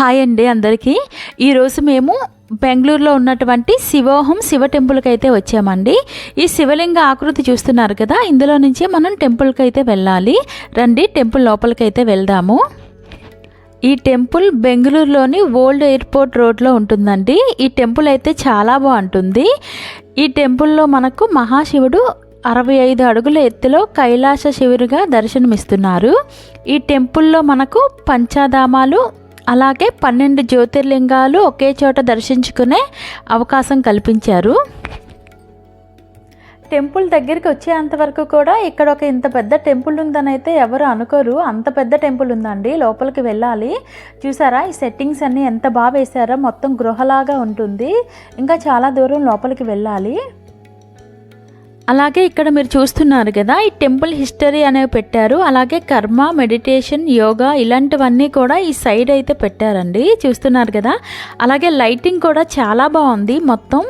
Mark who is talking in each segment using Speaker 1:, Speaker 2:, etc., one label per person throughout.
Speaker 1: Hi అండి అందరికీ. ఈరోజు మేము బెంగళూరులో ఉన్నటువంటి శివోహం శివ టెంపుల్కి అయితే వచ్చామండి. ఈ శివలింగ ఆకృతి చూస్తున్నారు కదా ఇందులో నుంచే మనం టెంపుల్కి అయితే వెళ్ళాలి. రండి టెంపుల్ లోపలికి అయితే వెళ్దాము. ఈ టెంపుల్ బెంగళూరులోని ఓల్డ్ ఎయిర్పోర్ట్ రోడ్లో ఉంటుందండి. ఈ టెంపుల్ అయితే చాలా బాగుంటుంది. ఈ టెంపుల్లో మనకు మహాశివుడు అరవై ఐదు అడుగుల ఎత్తులో కైలాస శివుడిగా దర్శనమిస్తున్నారు. ఈ టెంపుల్లో మనకు పంచాధామాలు అలాగే పన్నెండు జ్యోతిర్లింగాలు ఒకే చోట దర్శించుకునే అవకాశం కల్పించారు. టెంపుల్ దగ్గరికి వచ్చేంత వరకు కూడా ఇక్కడ ఒక ఇంత పెద్ద టెంపుల్ ఉందని అయితే ఎవరు అనుకోరు. అంత పెద్ద టెంపుల్ ఉందండి. లోపలికి వెళ్ళాలి. చూసారా ఈ సెట్టింగ్స్ అన్నీ ఎంత బాగా వేశారో. మొత్తం గృహలాగా ఉంటుంది. ఇంకా చాలా దూరం లోపలికి వెళ్ళాలి. అలాగే ఇక్కడ మీరు చూస్తున్నారు కదా ఈ టెంపుల్ హిస్టరీ అనేవి పెట్టారు. అలాగే కర్మ మెడిటేషన్ యోగా ఇలాంటివన్నీ కూడా ఈ సైడ్ అయితే పెట్టారండి. చూస్తున్నారు కదా. అలాగే లైటింగ్ కూడా చాలా బాగుంది. మొత్తం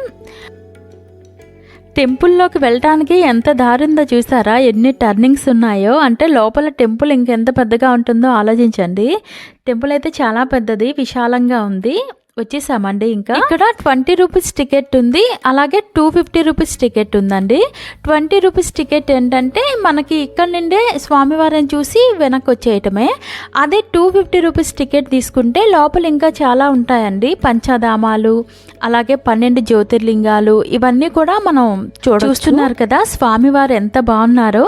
Speaker 1: టెంపుల్లోకి వెళ్ళటానికి ఎంత దారి ఉందో చూసారా? ఎన్ని టర్నింగ్స్ ఉన్నాయో. అంటే లోపల టెంపుల్ ఇంకెంత పెద్దగా ఉంటుందో ఆలోచించండి. టెంపుల్ అయితే చాలా పెద్దది విశాలంగా ఉంది. వచ్చేసామండి ఇంకా? ఇక్కడ ట్వంటీ రూపీస్ టికెట్ ఉంది అలాగే టూ ఫిఫ్టీ రూపీస్ టికెట్ ఉందండి. ట్వంటీ రూపీస్ టికెట్ ఏంటంటే మనకి ఇక్కడ నుండే స్వామివారిని చూసి వెనక్కి వచ్చేయటమే అదే టూ ఫిఫ్టీ రూపీస్ టికెట్ తీసుకుంటే లోపల ఇంకా చాలా ఉంటాయండి. పంచధామాలు అలాగే పన్నెండు జ్యోతిర్లింగాలు ఇవన్నీ కూడా మనం చూడ చూస్తున్నారు కదా స్వామివారు ఎంత బాగున్నారో.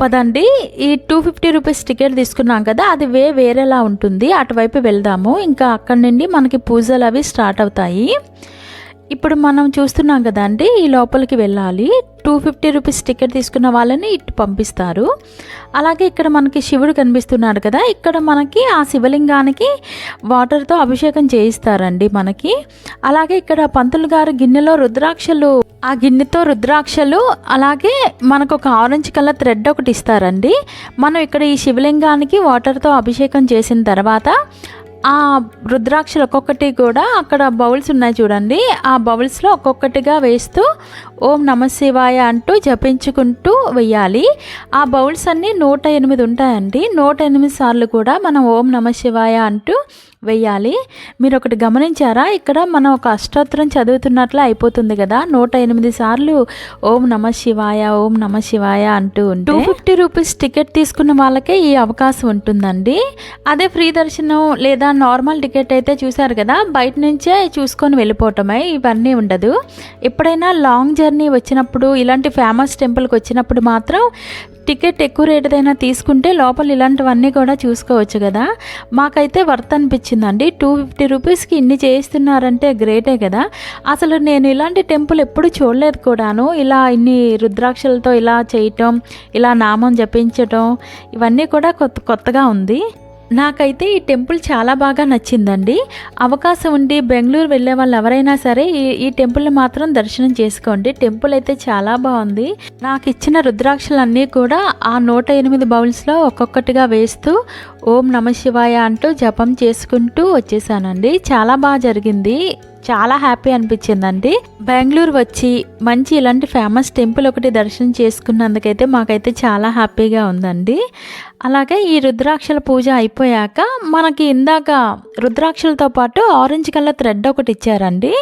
Speaker 1: పదండి ఈ టూ ఫిఫ్టీ రూపీస్ టికెట్ తీసుకున్నాం కదా అది వే వేరేలా ఉంటుంది. అటువైపు వెళ్దాము. ఇంకా అక్కడి నుండి మనకి పూజలు అవి స్టార్ట్ అవుతాయి. ఇప్పుడు మనం చూస్తున్నాం కదండి ఈ లోపలికి వెళ్ళాలి. టూ ఫిఫ్టీ రూపీస్ టికెట్ తీసుకున్న వాళ్ళని ఇటు పంపిస్తారు. అలాగే ఇక్కడ మనకి శివుడు కనిపిస్తున్నాడు కదా ఇక్కడ మనకి ఆ శివలింగానికి వాటర్తో అభిషేకం చేయిస్తారండి మనకి. అలాగే ఇక్కడ పంతులు గారు గిన్నెలో రుద్రాక్షలు ఆ గిన్నెతో రుద్రాక్షలు అలాగే మనకు ఒక ఆరెంజ్ కలర్ థ్రెడ్ ఒకటి ఇస్తారండి. మనం ఇక్కడ ఈ శివలింగానికి వాటర్తో అభిషేకం చేసిన తర్వాత ఆ రుద్రాక్షలు ఒక్కొక్కటి కూడా అక్కడ బౌల్స్ ఉన్నాయి చూడండి. ఆ బౌల్స్లో ఒక్కొక్కటిగా వేస్తూ ఓం నమ శివాయ అంటూ జపించుకుంటూ వెయ్యాలి. ఆ బౌల్స్ అన్నీ నూట ఎనిమిది ఉంటాయండి. నూట ఎనిమిది సార్లు కూడా మనం ఓం నమ శివాయ అంటూ వెయ్యాలి మీరు ఒకటి గమనించారా? ఇక్కడ మనం ఒక అష్టోత్తరం చదువుతున్నట్లు అయిపోతుంది కదా. నూట ఎనిమిది సార్లు ఓం నమ శివాయ ఓం నమ శివాయ అంటూ టూ ఫిఫ్టీ రూపీస్ టికెట్ తీసుకున్న వాళ్ళకే ఈ అవకాశం ఉంటుందండి. అదే ఫ్రీ దర్శనం లేదా నార్మల్ టికెట్ అయితే చూసారు కదా. బయట నుంచే చూసుకొని వెళ్ళిపోవటమే. ఇవన్నీ ఉండదు. ఎప్పుడైనా లాంగ్ జర్నీ వచ్చినప్పుడు ఇలాంటి ఫేమస్ టెంపుల్కి వచ్చినప్పుడు మాత్రం టికెట్ ఎక్కువ రేటుదైనా తీసుకుంటే లోపల ఇలాంటివన్నీ కూడా చూసుకోవచ్చు కదా. మాకైతే వర్త్ అనిపించిందండి. టూ ఫిఫ్టీ రూపీస్కి ఇన్ని చేయిస్తున్నారంటే గ్రేటే కదా. అసలు నేను ఇలాంటి టెంపుల్ ఎప్పుడు చూడలేదు కూడాను. ఇలా ఇన్ని రుద్రాక్షలతో ఇలా చేయటం ఇలా నామం జపించటం ఇవన్నీ కూడా కొత్త కొత్తగా ఉంది. నాకైతే ఈ టెంపుల్ చాలా బాగా నచ్చిందండి. అవకాశం ఉండి బెంగళూరు వెళ్ళే వాళ్ళు ఎవరైనా సరే ఈ ఈ టెంపుల్ని మాత్రం దర్శనం చేసుకోండి. టెంపుల్ అయితే చాలా బాగుంది. నాకు ఇచ్చిన రుద్రాక్షలన్నీ కూడా ఆ నూట ఎనిమిది బౌల్స్లో ఒక్కొక్కటిగా వేస్తూ ఓం నమ శివాయ అంటూ జపం చేసుకుంటూ వచ్చేసానండి. చాలా బాగా జరిగింది. చాలా హ్యాపీ అనిపించిందండి. బెంగళూరు వచ్చి మంచి ఇలాంటి ఫేమస్ టెంపుల్ ఒకటి దర్శనం చేసుకున్నందుకైతే మాకైతే చాలా హ్యాపీగా ఉందండి. అలాగే ఈ రుద్రాక్షల పూజ అయిపోయాక మనకి ఇందాక రుద్రాక్షలతో పాటు ఆరెంజ్ కలర్ థ్రెడ్ ఒకటి ఇచ్చారండి.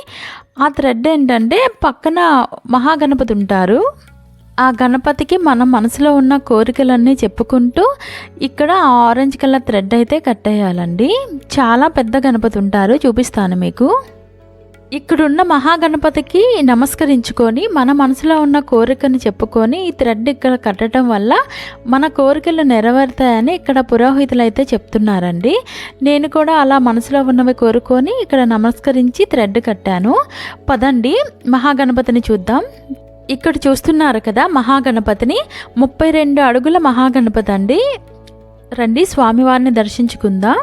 Speaker 1: ఆ థ్రెడ్ ఏంటంటే పక్కన మహాగణపతి ఉంటారు. ఆ గణపతికి మన మనసులో ఉన్న కోరికలన్నీ చెప్పుకుంటూ ఇక్కడ ఆరెంజ్ కలర్ థ్రెడ్ అయితే కట్టేయాలండి. చాలా పెద్ద గణపతి ఉంటారు చూపిస్తాను మీకు. ఇక్కడున్న మహాగణపతికి నమస్కరించుకొని మన మనసులో ఉన్న కోరికని చెప్పుకొని ఈ థ్రెడ్ ఇక్కడ కట్టడం వల్ల మన కోరికలు నెరవేరుతాయని ఇక్కడ పురోహితులు అయితే చెప్తున్నారండి. నేను కూడా అలా మనసులో ఉన్నవి కోరుకొని ఇక్కడ నమస్కరించి థ్రెడ్ కట్టాను. పదండి మహాగణపతిని చూద్దాం. ఇక్కడ చూస్తున్నారు కదా మహాగణపతిని. ముప్పై రెండు అడుగుల మహాగణపతి అండి. రండి స్వామివారిని దర్శించుకుందాం.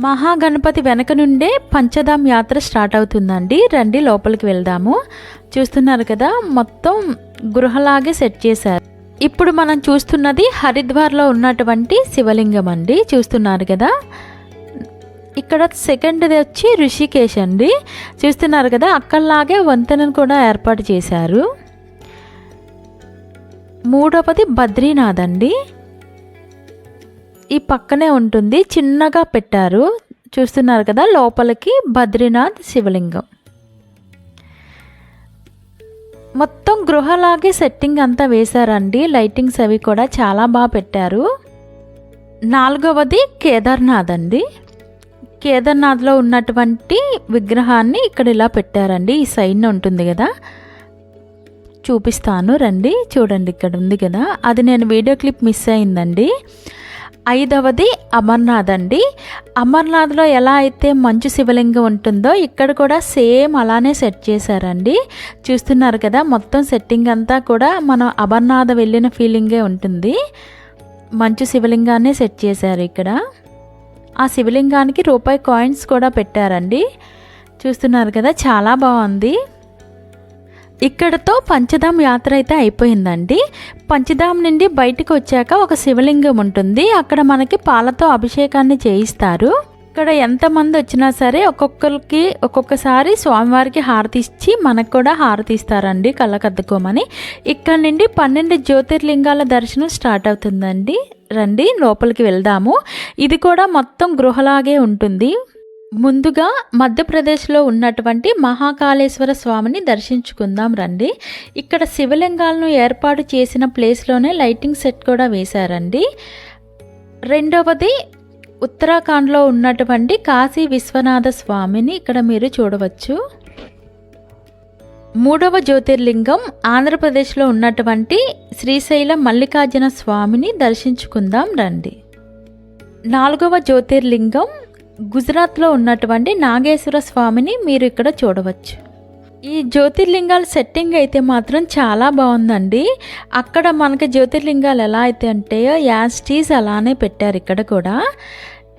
Speaker 1: మహాగణపతి వెనక నుండే పంచధామ్ యాత్ర స్టార్ట్ అవుతుందండి. రండి లోపలికి వెళ్దాము. చూస్తున్నారు కదా మొత్తం గృహలాగే సెట్ చేశారు. ఇప్పుడు మనం చూస్తున్నది హరిద్వార్లో ఉన్నటువంటి శివలింగం అండి. చూస్తున్నారు కదా. ఇక్కడ సెకండ్ది వచ్చి ఋషికేశ్ అండి. చూస్తున్నారు కదా అక్కడలాగే వంతెనను కూడా ఏర్పాటు చేశారు. మూడవది బద్రీనాథ్ అండి. ఈ పక్కనే ఉంటుంది. చిన్నగా పెట్టారు. చూస్తున్నారు కదా లోపలికి బద్రీనాథ్ శివలింగం. మొత్తం గృహలాగే సెట్టింగ్ అంతా వేశారండి. లైటింగ్స్ అవి కూడా చాలా బాగా పెట్టారు. నాలుగవది కేదార్నాథ్ అండి. కేదార్నాథ్లో ఉన్నటువంటి విగ్రహాన్ని ఇక్కడ ఇలా పెట్టారండి. ఈ సైడ్న ఉంటుంది కదా. చూపిస్తాను రండి. చూడండి ఇక్కడ ఉంది కదా. అది నేను వీడియో క్లిప్ మిస్ అయిందండి. ఐదవది అమర్నాథ్ అండి అమర్నాథ్లో ఎలా అయితే మంచు శివలింగం ఉంటుందో ఇక్కడ కూడా సేమ్ అలానే సెట్ చేశారండి. చూస్తున్నారు కదా మొత్తం సెట్టింగ్ అంతా కూడా మనం అమర్నాథ్ వెళ్ళిన ఫీలింగే ఉంటుంది. మంచు శివలింగాన్ని సెట్ చేశారు ఇక్కడ. ఆ శివలింగానికి రూపాయి కాయిన్స్ కూడా పెట్టారండి. చూస్తున్నారు కదా చాలా బాగుంది. ఇక్కడతో పంచధామ్ యాత్ర అయితే అయిపోయిందండి. పంచధామ్ నుండి బయటకు వచ్చాక ఒక శివలింగం ఉంటుంది. అక్కడ మనకి పాలతో అభిషేకాన్ని చేయిస్తారు. ఇక్కడ ఎంతమంది వచ్చినా సరే ఒక్కొక్కరికి ఒక్కొక్కసారి స్వామివారికి హారతి ఇచ్చి మనకు కూడా హారతి ఇస్తారండి కళ్ళకద్దుకోమని. ఇక్కడ నుండి పన్నెండు జ్యోతిర్లింగాల దర్శనం స్టార్ట్ అవుతుందండి. రండి లోపలికి వెళ్దాము. ఇది కూడా మొత్తం గృహలాగే ఉంటుంది. ముందుగా మధ్యప్రదేశ్లో ఉన్నటువంటి మహాకాళేశ్వర స్వామిని దర్శించుకుందాం రండి. ఇక్కడ శివలింగాలను ఏర్పాటు చేసిన ప్లేస్లోనే లైటింగ్ సెట్ కూడా వేశారండి. రెండవది ఉత్తరాఖండ్లో ఉన్నటువంటి కాశీ విశ్వనాథ స్వామిని ఇక్కడ మీరు చూడవచ్చు. మూడవ జ్యోతిర్లింగం ఆంధ్రప్రదేశ్లో ఉన్నటువంటి శ్రీశైలం మల్లికార్జున స్వామిని దర్శించుకుందాం రండి. నాలుగవ జ్యోతిర్లింగం గుజరాత్లో ఉన్నటువంటి నాగేశ్వర స్వామిని మీరు ఇక్కడ చూడవచ్చు. ఈ జ్యోతిర్లింగాల సెట్టింగ్ అయితే మాత్రం చాలా బాగుందండి. అక్కడ మనకి జ్యోతిర్లింగాలు ఎలా అయితే ఉంటాయో యాస్టీస్ అలానే పెట్టారు ఇక్కడ కూడా.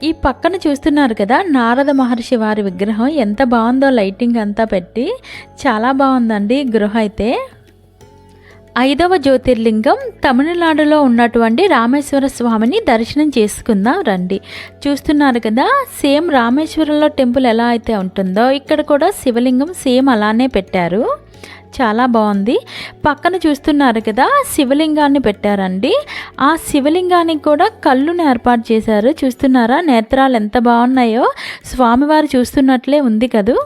Speaker 1: ఈ పక్కన చూస్తున్నారు కదా నారద మహర్షి వారి విగ్రహం ఎంత బాగుందో లైటింగ్ అంతా పెట్టి చాలా బాగుందండి గృహ అయితే. ఐదవ జ్యోతిర్లింగం తమిళనాడులో ఉన్నటువంటి రామేశ్వర స్వామిని దర్శనం చేసుకుందాం రండి. చూస్తున్నారు కదా సేమ్ రామేశ్వరంలో టెంపుల్ ఎలా అయితే ఉంటుందో ఇక్కడ కూడా శివలింగం సేమ్ అలానే పెట్టారు. చాలా బాగుంది. పక్కన చూస్తున్నారు కదా శివలింగాన్ని పెట్టారండి. ఆ శివలింగానికి కూడా కళ్ళును ఏర్పాటు చేశారు. చూస్తున్నారా నేత్రాలు ఎంత బాగున్నాయో. స్వామివారు చూస్తున్నట్లే ఉంది కదూ.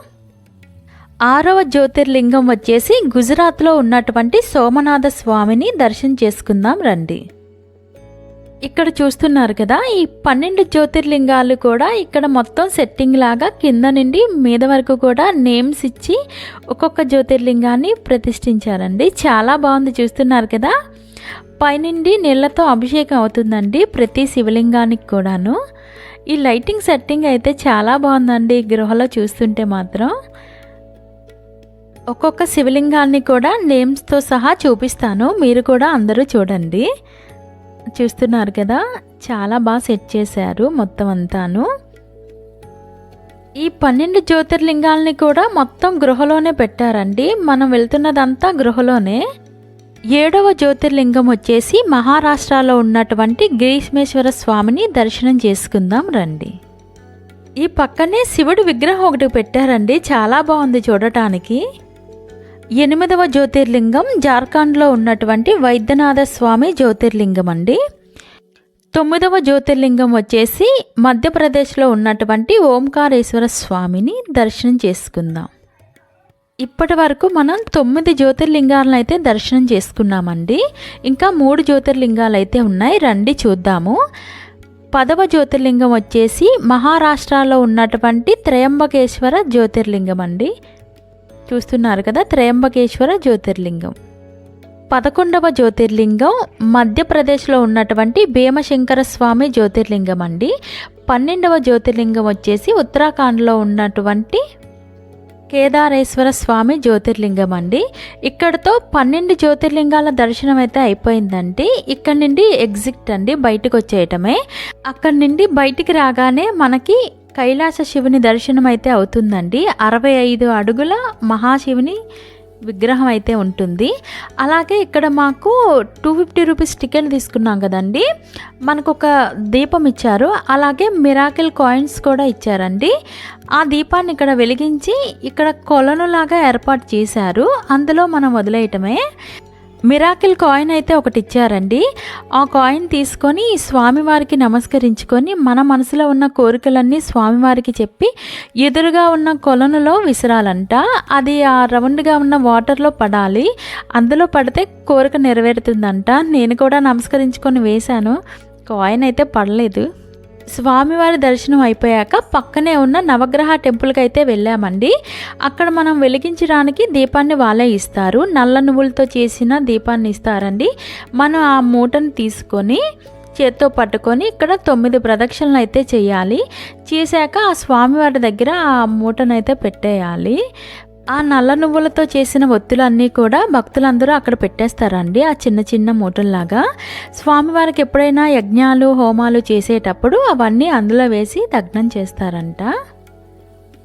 Speaker 1: ఆరవ జ్యోతిర్లింగం వచ్చేసి గుజరాత్లో ఉన్నటువంటి సోమనాథ స్వామిని దర్శనం చేసుకుందాం రండి. ఇక్కడ చూస్తున్నారు కదా ఈ పన్నెండు జ్యోతిర్లింగాలు కూడా ఇక్కడ మొత్తం సెట్టింగ్ లాగా కింద నుండి మీద వరకు కూడా నేమ్స్ ఇచ్చి ఒక్కొక్క జ్యోతిర్లింగాన్ని ప్రతిష్ఠించారండి. చాలా బాగుంది చూస్తున్నారు కదా. పైనుండి నీళ్ళతో అభిషేకం అవుతుందండి ప్రతి శివలింగానికి కూడాను. ఈ లైటింగ్ సెట్టింగ్ అయితే చాలా బాగుందండి ఈ గృహలో చూస్తుంటే మాత్రం. ఒక్కొక్క శివలింగాన్ని కూడా నేమ్స్తో సహా చూపిస్తాను. మీరు కూడా అందరూ చూడండి. చూస్తున్నారు కదా? చాలా బాగా సెట్ చేశారు మొత్తం అంతాను. ఈ పన్నెండు జ్యోతిర్లింగాల్ని కూడా మొత్తం గృహలోనే పెట్టారండి. మనం వెళ్తున్నదంతా గృహలోనే. ఏడవ జ్యోతిర్లింగం వచ్చేసి మహారాష్ట్రలో ఉన్నటువంటి గ్రీష్మేశ్వర స్వామిని దర్శనం చేసుకుందాం రండి. ఈ పక్కనే శివుడు విగ్రహం ఒకటి పెట్టారండి. చాలా బాగుంది చూడటానికి. ఎనిమిదవ జ్యోతిర్లింగం జార్ఖండ్లో ఉన్నటువంటి వైద్యనాథ స్వామి జ్యోతిర్లింగం అండి. తొమ్మిదవ జ్యోతిర్లింగం వచ్చేసి మధ్యప్రదేశ్లో ఉన్నటువంటి ఓంకారేశ్వర స్వామిని దర్శనం చేసుకుందాం. ఇప్పటి వరకు మనం తొమ్మిది జ్యోతిర్లింగాలను అయితే దర్శనం చేసుకున్నామండి. ఇంకా మూడు జ్యోతిర్లింగాలు అయితే ఉన్నాయి. రండి చూద్దాము. పదవ జ్యోతిర్లింగం వచ్చేసి మహారాష్ట్రలో ఉన్నటువంటి త్రయంబకేశ్వర జ్యోతిర్లింగం అండి. చూస్తున్నారు కదా త్రయంబకేశ్వర జ్యోతిర్లింగం. పదకొండవ జ్యోతిర్లింగం మధ్యప్రదేశ్లో ఉన్నటువంటి భీమశంకర స్వామి జ్యోతిర్లింగం అండి. పన్నెండవ జ్యోతిర్లింగం వచ్చేసి ఉత్తరాఖండ్లో ఉన్నటువంటి కేదారేశ్వర స్వామి జ్యోతిర్లింగం అండి. ఇక్కడతో పన్నెండు జ్యోతిర్లింగాల దర్శనం అయితే అయిపోయిందండి. ఇక్కడ నుండి ఎగ్జిట్ అండి బయటకు వచ్చేయటమే. అక్కడి నుండి బయటికి రాగానే మనకి కైలాస శివుని దర్శనం అయితే అవుతుందండి. అరవై ఐదు అడుగుల మహాశివుని విగ్రహం అయితే ఉంటుంది. అలాగే ఇక్కడ మాకు టూ ఫిఫ్టీ రూపీస్ టికెట్ తీసుకున్నాం కదండి. మనకు ఒక దీపం ఇచ్చారు. అలాగే మిరాకిల్ కాయిన్స్ కూడా ఇచ్చారండి. ఆ దీపాన్ని ఇక్కడ వెలిగించి ఇక్కడ కొలనులాగా ఏర్పాటు చేశారు. అందులో మనం వదిలేయటమే. మిరాకిల్ కాయిన్ అయితే ఒకటి ఇచ్చారండి. ఆ కాయిన్ తీసుకొని స్వామివారికి నమస్కరించుకొని మన మనసులో ఉన్న కోరికలన్నీ స్వామివారికి చెప్పి ఎదురుగా ఉన్న కొలనులో విసిరాలంట. అది ఆ రౌండ్గా ఉన్న వాటర్లో పడాలి. అందులో పడితే కోరిక నెరవేరుతుందంట. నేను కూడా నమస్కరించుకొని వేశాను. కాయిన్ అయితే పడలేదు. స్వామివారి దర్శనం అయిపోయాక పక్కనే ఉన్న నవగ్రహ టెంపుల్కి అయితే వెళ్ళామండి. అక్కడ మనం వెలిగించడానికి దీపాన్ని వాళ్ళే ఇస్తారు. నల్ల నువ్వులతో చేసిన దీపాన్ని ఇస్తారండి. మనం ఆ మూటను తీసుకొని చేత్తో పట్టుకొని ఇక్కడ తొమ్మిది ప్రదక్షిణలు అయితే చేయాలి. చేశాక ఆ స్వామివారి దగ్గర ఆ మూటనైతే పెట్టేయాలి. ఆ నల్ల నువ్వులతో చేసిన ఒత్తులన్నీ కూడా భక్తులందరూ అక్కడ పెట్టేస్తారండి. ఆ చిన్న చిన్న మూటల్లాగా. స్వామివారికి ఎప్పుడైనా యజ్ఞాలు హోమాలు చేసేటప్పుడు అవన్నీ అందులో వేసి దగ్నం చేస్తారంట.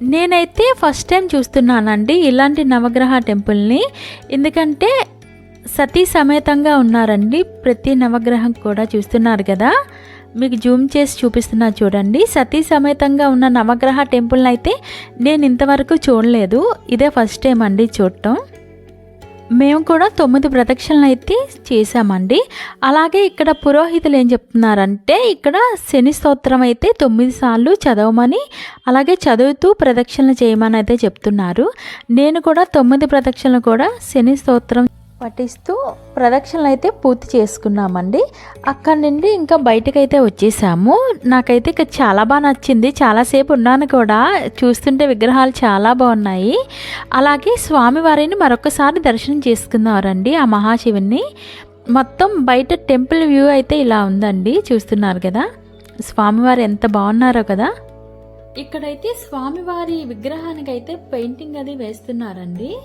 Speaker 1: నేనైతే ఫస్ట్ టైం చూస్తున్నానండి ఇలాంటి నవగ్రహ టెంపుల్ని. ఎందుకంటే సతీ సమేతంగా ఉన్నారండి. ప్రతి నవగ్రహం కూడా చూస్తున్నారు కదా. మీకు జూమ్ చేసి చూపిస్తున్నా చూడండి. సతీ సమేతంగా ఉన్న నవగ్రహ టెంపుల్ని అయితే నేను ఇంతవరకు చూడలేదు. ఇదే ఫస్ట్ టైం అండి చూడటం. మేము కూడా తొమ్మిది ప్రదక్షిణలు అయితే చేశామండి. అలాగే ఇక్కడ పురోహితులు ఏం చెప్తున్నారంటే ఇక్కడ శని స్తోత్రం అయితే తొమ్మిది సార్లు చదవమని అలాగే చదువుతూ ప్రదక్షిణలు చేయమని అయితే చెప్తున్నారు. నేను కూడా తొమ్మిది ప్రదక్షిణలు కూడా శని స్తోత్రం పఠిస్తూ ప్రదక్షిణలు అయితే పూర్తి చేసుకున్నామండి. అక్కడి నుండి ఇంకా బయటకైతే వచ్చేసాము. నాకైతే ఇక చాలా బాగా నచ్చింది. చాలాసేపు ఉన్నాను కూడా. చూస్తుంటే విగ్రహాలు చాలా బాగున్నాయి. అలాగే స్వామివారిని మరొకసారి దర్శనం చేసుకున్నారండి ఆ మహాశివుని మొత్తం బయట టెంపుల్ వ్యూ అయితే ఇలా ఉందండి. చూస్తున్నారు కదా? స్వామివారు ఎంత బాగున్నారో కదా? ఇక్కడైతే స్వామివారి విగ్రహానికి అయితే పెయింటింగ్ అది వేస్తున్నారండి.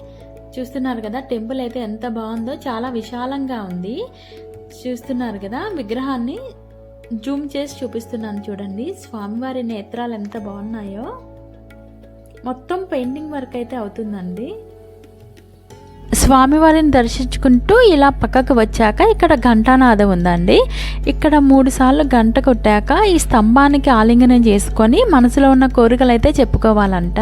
Speaker 1: చూస్తున్నారు కదా టెంపుల్ అయితే ఎంత బాగుందో చాలా విశాలంగా ఉంది. చూస్తున్నారు కదా విగ్రహాన్ని జూమ్ చేసి చూపిస్తున్నాను చూడండి. స్వామివారి నేత్రాలు ఎంత బాగున్నాయో. మొత్తం పెయింటింగ్ వర్క్ అయితే అవుతుందండి. స్వామివారిని దర్శించుకుంటూ ఇలా పక్కకు వచ్చాక ఇక్కడ ఘంటానాథం ఉందండి. ఇక్కడ మూడు సార్లు గంట కొట్టాక ఈ స్తంభానికి ఆలింగనం చేసుకొని మనసులో ఉన్న కోరికలు అయితే చెప్పుకోవాలంట.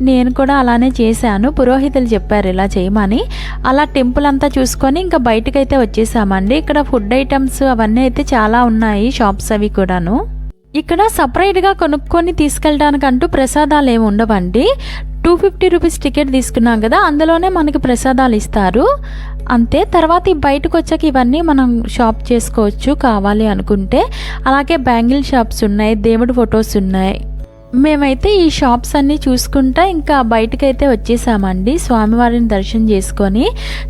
Speaker 1: నేను కూడా అలానే చేశాను. పురోహితులు చెప్పారు ఇలా చేయమని. అలా టెంపుల్ అంతా చూసుకొని ఇంకా బయటకైతే వచ్చేసామండి. ఇక్కడ ఫుడ్ ఐటమ్స్ అవన్నీ అయితే చాలా ఉన్నాయి షాప్స్ అవి కూడాను. ఇక్కడ సపరేట్గా కొనుక్కొని తీసుకెళ్ళడానికంటూ ప్రసాదాలు ఏమి ఉండవండి. టూ ఫిఫ్టీ రూపీస్ టికెట్ తీసుకున్నాం కదా అందులోనే మనకి ప్రసాదాలు ఇస్తారు. అంతే తర్వాత ఈ బయటకు వచ్చాక ఇవన్నీ మనం షాప్ చేసుకోవచ్చు కావాలి అనుకుంటే. అలాగే బ్యాంగిల్ షాప్స్ ఉన్నాయి దేవుడి ఫొటోస్ ఉన్నాయి. మేమైతే ఈ షాప్స్ అన్నీ చూసుకుంటా ఇంకా బయటకైతే వచ్చేసామండి. స్వామివారిని దర్శనం చేసుకొని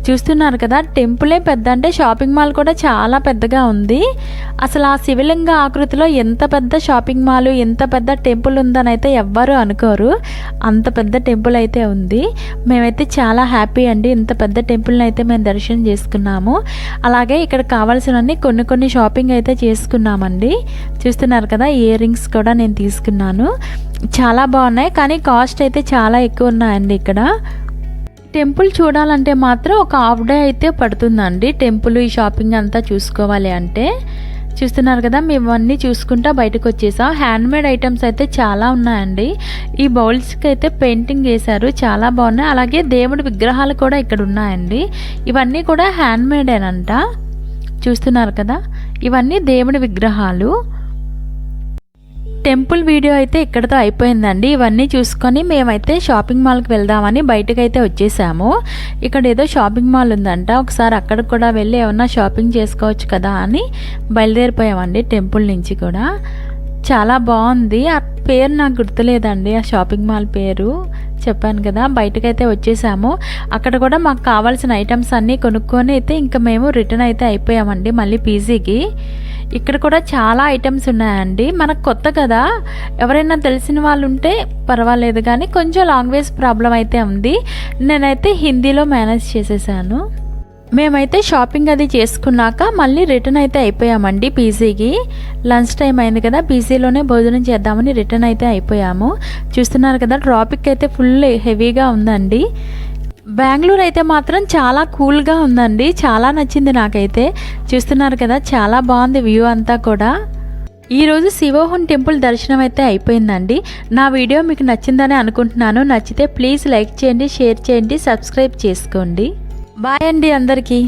Speaker 1: చూస్తున్నారు కదా టెంపులే పెద్ద అంటే షాపింగ్ మాల్ కూడా చాలా పెద్దగా ఉంది. అసలు ఆ శివలింగ ఆకృతిలో ఎంత పెద్ద షాపింగ్ మాల్ ఎంత పెద్ద టెంపుల్ ఉందని అయితే ఎవ్వరు అనుకోరు. అంత పెద్ద టెంపుల్ అయితే ఉంది. మేమైతే చాలా హ్యాపీ అండి. ఇంత పెద్ద టెంపుల్ని అయితే మేము దర్శనం చేసుకున్నాము. అలాగే ఇక్కడ కావాల్సినవన్నీ కొన్ని కొన్ని షాపింగ్ అయితే చేసుకున్నామండి. చూస్తున్నారు కదా ఇయర్ రింగ్స్ కూడా నేను తీసుకున్నాను. చాలా బాగున్నాయి కానీ కాస్ట్ అయితే చాలా ఎక్కువ ఉన్నాయండి ఇక్కడ. టెంపుల్ చూడాలంటే మాత్రం ఒక హాఫ్ డే అయితే పడుతుందండి. టెంపుల్ ఈ షాపింగ్ అంతా చూసుకోవాలి అంటే. చూస్తున్నారు కదా మేము అన్నీ చూసుకుంటా బయటకు వచ్చేసాం. హ్యాండ్మేడ్ ఐటమ్స్ అయితే చాలా ఉన్నాయండి. ఈ బౌల్స్కి అయితే పెయింటింగ్ వేశారు చాలా బాగున్నాయి. అలాగే దేవుడి విగ్రహాలు కూడా ఇక్కడ ఉన్నాయండి. ఇవన్నీ కూడా హ్యాండ్మేడేనంట. చూస్తున్నారు కదా ఇవన్నీ దేవుడి విగ్రహాలు. టెంపుల్ వీడియో అయితే ఇక్కడతో అయిపోయిందండి. ఇవన్నీ చూసుకొని మేమైతే షాపింగ్ మాల్కి వెళ్దామని బయటకైతే వచ్చేసాము. ఇక్కడ ఏదో షాపింగ్ మాల్ ఉందంట. ఒకసారి అక్కడికి కూడా వెళ్ళి ఏమన్నా షాపింగ్ చేసుకోవచ్చు కదా అని బయలుదేరిపోయామండి టెంపుల్ నుంచి కూడా. చాలా బాగుంది. ఆ పేరు నాకు గుర్తులేదండి ఆ షాపింగ్ మాల్ పేరు. చెప్పాను కదా బయటకైతే వచ్చేసాము. అక్కడ కూడా మాకు కావాల్సిన ఐటమ్స్ అన్నీ కొనుక్కొని అయితే ఇంకా మేము రిటర్న్ అయితే అయిపోయామండి మళ్ళీ పీజీకి. ఇక్కడ కూడా చాలా ఐటమ్స్ ఉన్నాయండి. మనకు కొత్త కదా. ఎవరైనా తెలిసిన వాళ్ళు ఉంటే పర్వాలేదు కానీ కొంచెం లాంగ్వేజ్ ప్రాబ్లం అయితే ఉంది. నేనైతే హిందీలో మేనేజ్ చేసేసాను. మేమైతే షాపింగ్ అది చేసుకున్నాక మళ్ళీ రిటర్న్ అయితే అయిపోయామండి పీజీకి. లంచ్ టైం అయింది కదా పీజీలోనే భోజనం చేద్దామని రిటర్న్ అయితే అయిపోయాము. చూస్తున్నారు కదా ట్రాఫిక్ అయితే ఫుల్ హెవీగా ఉందండి. బెంగళూరు అయితే మాత్రం చాలా కూల్గా ఉందండి. చాలా నచ్చింది నాకైతే. చూస్తున్నారు కదా చాలా బాగుంది వ్యూ అంతా కూడా. ఈరోజు శివోహన్ టెంపుల్ దర్శనం అయితే అయిపోయిందండి. నా వీడియో మీకు నచ్చిందని అనుకుంటున్నాను. నచ్చితే ప్లీజ్ లైక్ చేయండి షేర్ చేయండి సబ్స్క్రైబ్ చేసుకోండి. బాయ్ అండి అందరికీ.